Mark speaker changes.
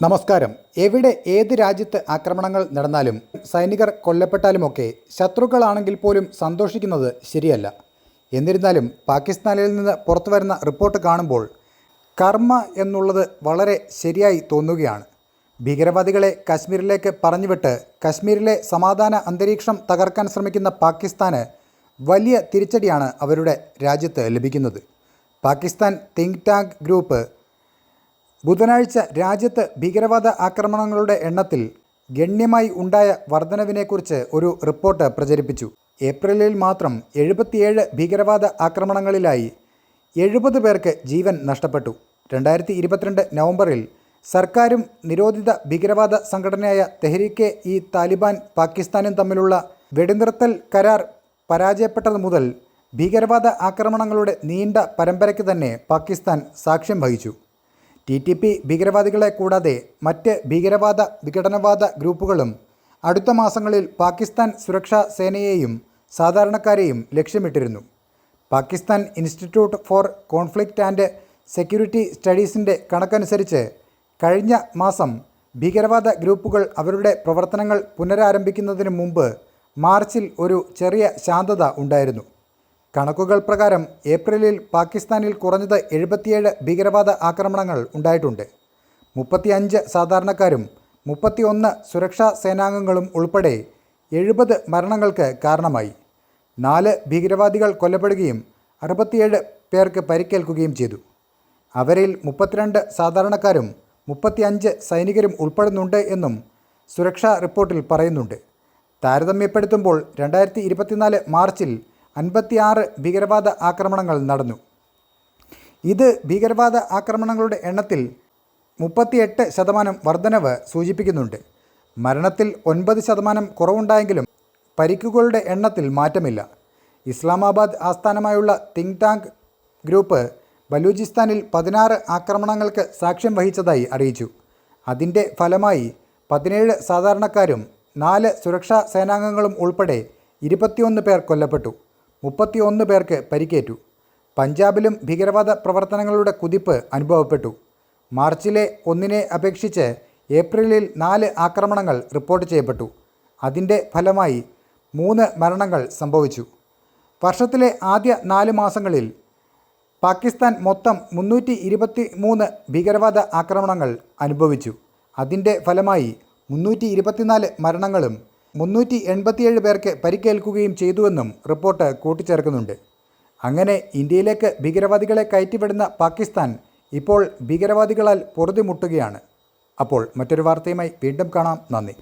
Speaker 1: നമസ്കാരം. എവിടെ ഏത് രാജ്യത്ത് ആക്രമണങ്ങൾ നടന്നാലും സൈനികർ കൊല്ലപ്പെട്ടാലുമൊക്കെ ശത്രുക്കളാണെങ്കിൽ പോലും സന്തോഷിക്കുന്നത് ശരിയല്ല. എന്നിരുന്നാലും പാകിസ്ഥാനിൽ നിന്ന് പുറത്തു വരുന്ന റിപ്പോർട്ട് കാണുമ്പോൾ കർമ്മ എന്നുള്ളത് വളരെ ശരിയായി തോന്നുകയാണ്. ഭീകരവാദികളെ കശ്മീരിലേക്ക് പറഞ്ഞുവിട്ട് കശ്മീരിലെ സമാധാന അന്തരീക്ഷം തകർക്കാൻ ശ്രമിക്കുന്ന പാകിസ്ഥാന് വലിയ തിരിച്ചടിയാണ് അവരുടെ രാജ്യത്ത് ലഭിക്കുന്നത്. പാകിസ്ഥാൻ തിങ്ക് ടാങ്ക് ഗ്രൂപ്പ് ബുധനാഴ്ച രാജ്യത്ത് ഭീകരവാദ ആക്രമണങ്ങളുടെ എണ്ണത്തിൽ ഗണ്യമായി ഉണ്ടായ വർധനവിനെക്കുറിച്ച് ഒരു റിപ്പോർട്ട് പ്രചരിപ്പിച്ചു. ഏപ്രിലിൽ മാത്രം എഴുപത്തിയേഴ് ഭീകരവാദ ആക്രമണങ്ങളിലായി എഴുപത് പേർക്ക് ജീവൻ നഷ്ടപ്പെട്ടു. രണ്ടായിരത്തി ഇരുപത്തിരണ്ട് നവംബറിൽ സർക്കാരും നിരോധിത ഭീകരവാദ സംഘടനയായ തെഹ്രീക്കെ ഇ താലിബാൻ പാകിസ്ഥാനും തമ്മിലുള്ള വെടിനിർത്തൽ കരാർ പരാജയപ്പെട്ടത് മുതൽ ഭീകരവാദ ആക്രമണങ്ങളുടെ നീണ്ട പരമ്പരയ്ക്ക് തന്നെ പാകിസ്ഥാൻ സാക്ഷ്യം വഹിച്ചു. ടി ടി പി ഭീകരവാദികളെ കൂടാതെ മറ്റ് ഭീകരവാദ വിഘടനവാദ ഗ്രൂപ്പുകളും അടുത്ത മാസങ്ങളിൽ പാകിസ്ഥാൻ സുരക്ഷാ സേനയെയും സാധാരണക്കാരെയും ലക്ഷ്യമിട്ടിരുന്നു. Pakistan institute for conflict and security സ്റ്റഡീസിന്റെ കണക്കനുസരിച്ച് കഴിഞ്ഞ മാസം ഭീകരവാദ ഗ്രൂപ്പുകൾ അവരുടെ പ്രവർത്തനങ്ങൾ പുനരാരംഭിക്കുന്നതിന് മുമ്പ് മാർച്ചിൽ ഒരു ചെറിയ ശാന്തത ഉണ്ടായിരുന്നു. കണക്കുകൾ പ്രകാരം ഏപ്രിലിൽ പാകിസ്ഥാനിൽ കുറഞ്ഞത് എഴുപത്തിയേഴ് ഭീകരവാദ ആക്രമണങ്ങൾ ഉണ്ടായിട്ടുണ്ട്. മുപ്പത്തിയഞ്ച് സാധാരണക്കാരും മുപ്പത്തിയൊന്ന് സുരക്ഷാ സേനാംഗങ്ങളും ഉൾപ്പെടെ എഴുപത് മരണങ്ങൾക്ക് കാരണമായി. നാല് ഭീകരവാദികൾ കൊല്ലപ്പെടുകയും അറുപത്തിയേഴ് പേർക്ക് പരിക്കേൽക്കുകയും ചെയ്തു. അവരിൽ മുപ്പത്തിരണ്ട് സാധാരണക്കാരും മുപ്പത്തിയഞ്ച് സൈനികരും ഉൾപ്പെടുന്നുണ്ട് എന്നും സുരക്ഷാ റിപ്പോർട്ടിൽ പറയുന്നുണ്ട്. താരതമ്യപ്പെടുത്തുമ്പോൾ രണ്ടായിരത്തി മാർച്ചിൽ അൻപത്തിയാറ് ഭീകരവാദ ആക്രമണങ്ങൾ നടന്നു. ഇത് ഭീകരവാദ ആക്രമണങ്ങളുടെ എണ്ണത്തിൽ മുപ്പത്തിയെട്ട് ശതമാനം വർധനവ് സൂചിപ്പിക്കുന്നുണ്ട്. മരണത്തിൽ ഒൻപത് ശതമാനം കുറവുണ്ടായെങ്കിലും പരിക്കുകളുടെ എണ്ണത്തിൽ മാറ്റമില്ല. ഇസ്ലാമാബാദ് ആസ്ഥാനമായുള്ള തിങ്ക് ടാങ്ക് ഗ്രൂപ്പ് ബലൂചിസ്ഥാനിൽ പതിനാറ് ആക്രമണങ്ങൾക്ക് സാക്ഷ്യം വഹിച്ചതായി അറിയിച്ചു. അതിന്റെ ഫലമായി പതിനേഴ് സാധാരണക്കാരും നാല് സുരക്ഷാ സേനാംഗങ്ങളും ഉൾപ്പെടെ ഇരുപത്തിയൊന്ന് പേർ കൊല്ലപ്പെട്ടു. മുപ്പത്തിയൊന്ന് പേർക്ക് പരിക്കേറ്റു. പഞ്ചാബിലും ഭീകരവാദ പ്രവർത്തനങ്ങളുടെ കുതിപ്പ് അനുഭവപ്പെട്ടു. മാർച്ചിലെ ഒന്നിനെ അപേക്ഷിച്ച് ഏപ്രിലിൽ നാല് ആക്രമണങ്ങൾ റിപ്പോർട്ട് ചെയ്യപ്പെട്ടു. അതിന്റെ ഫലമായി മൂന്ന് മരണങ്ങൾ സംഭവിച്ചു. വർഷത്തിലെ ആദ്യ നാല് മാസങ്ങളിൽ പാകിസ്ഥാൻ മൊത്തം മുന്നൂറ്റി ഇരുപത്തി മൂന്ന് ഭീകരവാദ ആക്രമണങ്ങൾ അനുഭവിച്ചു. അതിന്റെ ഫലമായി മുന്നൂറ്റി ഇരുപത്തിനാല് മരണങ്ങളും മുന്നൂറ്റി എൺപത്തിയേഴ് പേർക്ക് പരിക്കേൽക്കുകയും ചെയ്തുവെന്നും റിപ്പോർട്ട് കൂട്ടിച്ചേർക്കുന്നുണ്ട്. അങ്ങനെ ഇന്ത്യയിലേക്ക് ഭീകരവാദികളെ കയറ്റിവിടുന്ന പാകിസ്ഥാൻ ഇപ്പോൾ ഭീകരവാദികളാൽ പൊറുതിമുട്ടുകയാണ്. അപ്പോൾ മറ്റൊരു വാർത്തയുമായി വീണ്ടും കാണാം. നന്ദി.